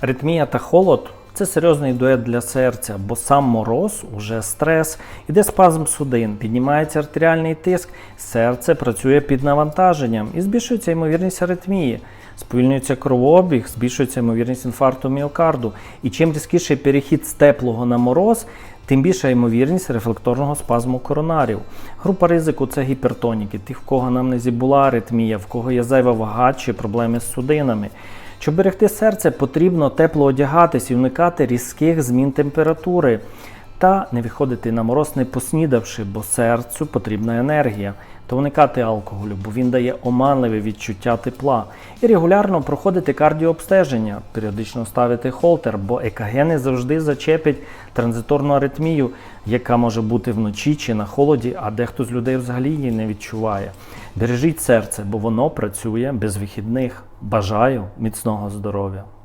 Аритмія та холод це серйозний дует для серця, бо сам мороз уже стрес, іде спазм судин, піднімається артеріальний тиск, серце працює під навантаженням і збільшується ймовірність аритмії. Сповільнюється кровообіг, збільшується ймовірність інфаркту міокарду. І чим різкіший перехід з теплого на мороз, тим більша ймовірність рефлекторного спазму коронарів. Група ризику це гіпертоніки, тих, в кого анамнезі була аритмія, в кого є зайва вага чи проблеми з судинами. Щоб берегти серце, потрібно тепло одягатись і уникати різких змін температури та не виходити на мороз не поснідавши, бо серцю потрібна енергія. Та уникати алкоголю, бо він дає оманливе відчуття тепла. І регулярно проходити кардіообстеження, періодично ставити холтер, бо ЕКГ не завжди зачепить транзиторну аритмію, яка може бути вночі чи на холоді, а дехто з людей взагалі її не відчуває. Бережіть серце, бо воно працює без вихідних. Бажаю міцного здоров'я!